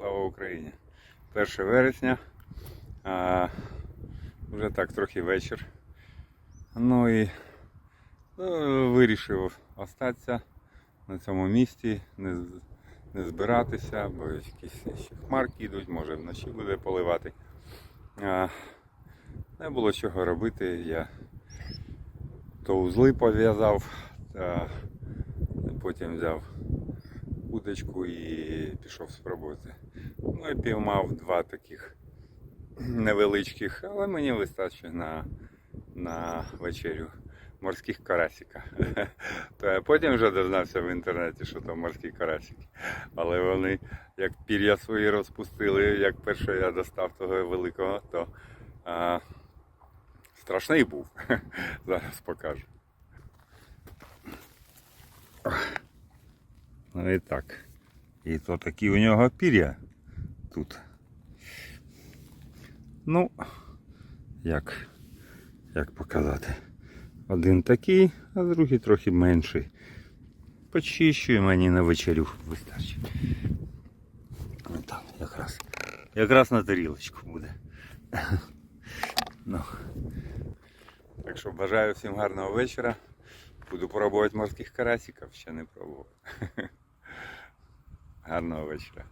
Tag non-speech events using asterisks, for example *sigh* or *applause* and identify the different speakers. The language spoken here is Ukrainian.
Speaker 1: Слава Україні! 1 вересня. А, вже так трохи вечір. Ну і ну, вирішив остатися на цьому місці, не, не збиратися, бо якісь ще хмарки йдуть, може вночі буде поливати. А, не було чого робити. Я то узли пов'язав, потім взяв удочку і пішов спробувати. Ну і піймав два таких невеличких, але мені вистачить на, на вечерю морських карасика. *laughs* То я потім вже дознався в інтернеті, що то морські карасики. Але вони як пір'я свої розпустили, як перше я достав того великого, то а, страшний був. *laughs* Зараз покажу. Ну і так. І то такі у нього пір'я тут. Ну, як, як показати. Один такий, а другий трохи менший. Почищу і мені на вечерю вистачить. Там якраз. Якраз на тарілочку буде. Ну. Так що бажаю всім гарного вечора. Буду пробувати морських карасиків, ще не пробував. Гарного вечора.